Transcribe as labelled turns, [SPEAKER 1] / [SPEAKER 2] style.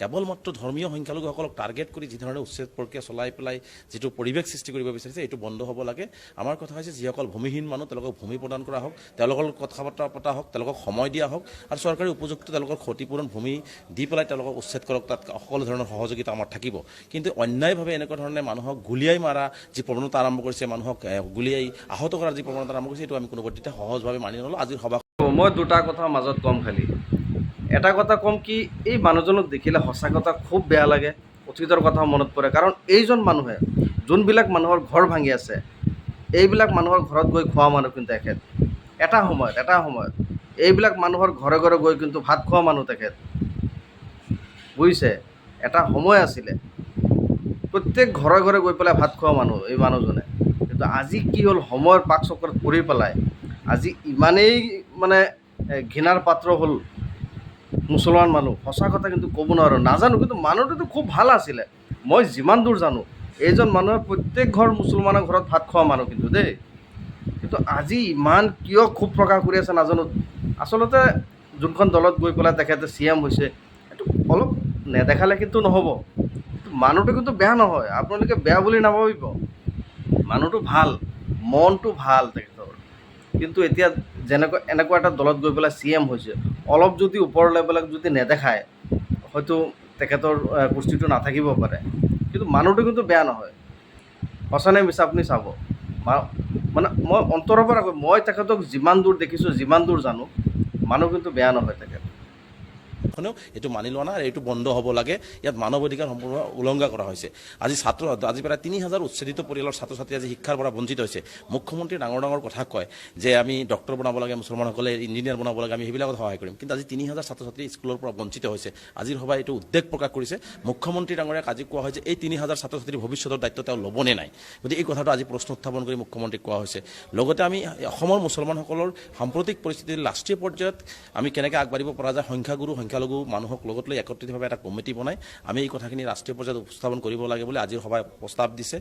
[SPEAKER 1] কেৱল মাত্ৰ ধৰ্মীয় সংখ্যালঘুসকলক টাৰ্গেট কৰি যিধৰণে উচ্ছেদ প্ৰক্ৰিয়া চলাই পেলাই যিটো পৰিৱেশ সৃষ্টি কৰিব বিচাৰিছে, এইটো বন্ধ হ'ব লাগে। আমাৰ কথা হৈছে যিসকল ভূমিহীন মানুহ, তেওঁলোকক ভূমি প্ৰদান কৰা হওক, তেওঁলোকৰ কথা বতৰা পতা হওক, তেওঁলোকক সময় দিয়া হওক, আৰু চৰকাৰী উপযুক্ত তেওঁলোকৰ ক্ষতিপূৰণ ভূমি দি পেলাই তেওঁলোকক উচ্ছেদ কৰক, তাত সকলো ধৰণৰ সহযোগিতা আমাৰ থাকিব। কিন্তু অন্যায়ভাৱে এনেকুৱা ধৰণে মানুহক গুলীয়াই মাৰা যি প্ৰৱণতা আৰম্ভ কৰিছে, মানুহক গুলীয়াই আহত কৰাৰ যি প্ৰৱণতা আৰম্ভ কৰিছে, এইটো আমি কোনো পদ্ধতিতে সহজভাৱে মানি নলওঁ। আজিৰ সভা
[SPEAKER 2] মই দুটা কথা মাজত ক'ম খালি। এটা কথা ক'ম কি, এই মানুহজনক দেখিলে সঁচা কথা খুব বেয়া লাগে অতীতৰ কথা মনত পৰে। কাৰণ এইজন মানুহে, যোনবিলাক মানুহৰ ঘৰ ভাঙি আছে, এইবিলাক মানুহৰ ঘৰত গৈ খোৱা মানুহ কিন্তু তেখেত এটা সময়ত এটা সময়ত, এইবিলাক মানুহৰ ঘৰে ঘৰে গৈ কিন্তু ভাত খোৱা মানুহ তেখেত। বুজিছে? এটা সময় আছিলে। প্ৰত্যেক ঘৰে ঘৰে গৈ পেলাই ভাত খোৱা মানুহ, এই মানুহজনে। কিন্তু আজি কি হ'ল, সময়ৰ পাক চক্ৰত পৰি পেলাই, আজি ইমানেই মানে ঘৃণাৰ পাত্ৰ হ'ল মুছলমান মানুহ, সঁচা কথা কিন্তু ক'ব নোৱাৰোঁ। নাজানো, কিন্তু মানুহটোতো খুব ভালো আছিলে। মই যিমান দূৰ জানো, এইজন মানুহে প্ৰত্যেক ঘৰ মুছলমানৰ ঘৰত ভাত খোৱা মানুহ কিন্তু দেই। কিন্তু আজি ইমান কিয় ক্ষোভ প্ৰকাশ কৰি আছে নাজানো। আচলতে যোনখন দলত গৈ পেলাই তেখেতে চি এম হৈছে, এইটো অলপ নেদেখালে কিন্তু নহ'ব। মানুহটো কিন্তু বেয়া নহয়, আপোনালোকে বেয়া বুলি নাভাবিব। মানুহটো ভালো, মনটো ভালো তেখেতৰ। কিন্তু এতিয়া যেনেকুৱা এনেকুৱা এটা দলত গৈ পেলাই চি এম হৈছে, অলপ যদি ওপৰ লেভেলক যদি নেদেখায়, হয়তো তেখেতৰ কুস্তিটো নাথাকিব পাৰে। কিন্তু মানুহটো কিন্তু বেয়া নহয়। সঁচানে মিছা আপুনি চাব? মানে মই অন্তৰৰ পৰা মই তেখেতক যিমান দূৰ দেখিছোঁ, যিমান দূৰ জানো, মানুহ কিন্তু বেয়া নহয় তেখেত।
[SPEAKER 1] খনেও এইটো মানি লোৱা নাই আৰু এইটো বন্ধ হ'ব লাগে। ইয়াত মানৱ অধিকাৰ সম্পূৰ্ণ উলংঘা কৰা হৈছে। আজি ছাত্ৰ, আজি প্ৰায় তিনি হাজাৰ উচ্ছেদিত পৰিয়ালৰ ছাত্ৰ ছাত্ৰী আজি শিক্ষাৰ পৰা বঞ্চিত হৈছে। মুখ্যমন্ত্ৰী ডাঙৰ ডাঙৰ কথা কয় যে আমি ডক্টৰ বনাব লাগে, মুছলমানসকলে ইঞ্জিনিয়াৰ বনাব লাগে, আমি সেইবিলাকত সহায় কৰিম। কিন্তু আজি তিনি হাজাৰ ছাত্ৰ ছাত্ৰী স্কুলৰ পৰা বঞ্চিত হৈছে। আজিৰ সভাই এইটো উদ্বেগ প্ৰকাশ কৰিছে। মুখ্যমন্ত্ৰী ডাঙৰীয়াক আজি কোৱা হয় যে এই তিনি হাজাৰ ছাত্ৰ ছাত্ৰীৰ ভৱিষ্যতৰ দায়িত্ব তেওঁ ল'বনে নাই? গতিকে এই কথাটো আজি প্ৰশ্ন উত্থাপন কৰি মুখ্যমন্ত্ৰীক কোৱা হৈছে। লগতে আমি অসমৰ মুছলমানসকলৰ সাম্প্ৰতিক পৰিস্থিতিৰ ৰাষ্ট্ৰীয় পৰ্যায়ত আমি কেনেকৈ আগবাঢ়িব পৰা যায়, সংখ্যাগুৰু, সংখ্যালঘু মানুহক লগত লৈ একত্ৰিতভাৱে এটা কমিটি বনাই আমি এই কথাখিনি ৰাষ্ট্ৰীয় পৰ্যায়ত উপস্থাপন কৰিব লাগে বুলি আজিৰ সভাই প্ৰস্তাৱ দিছে।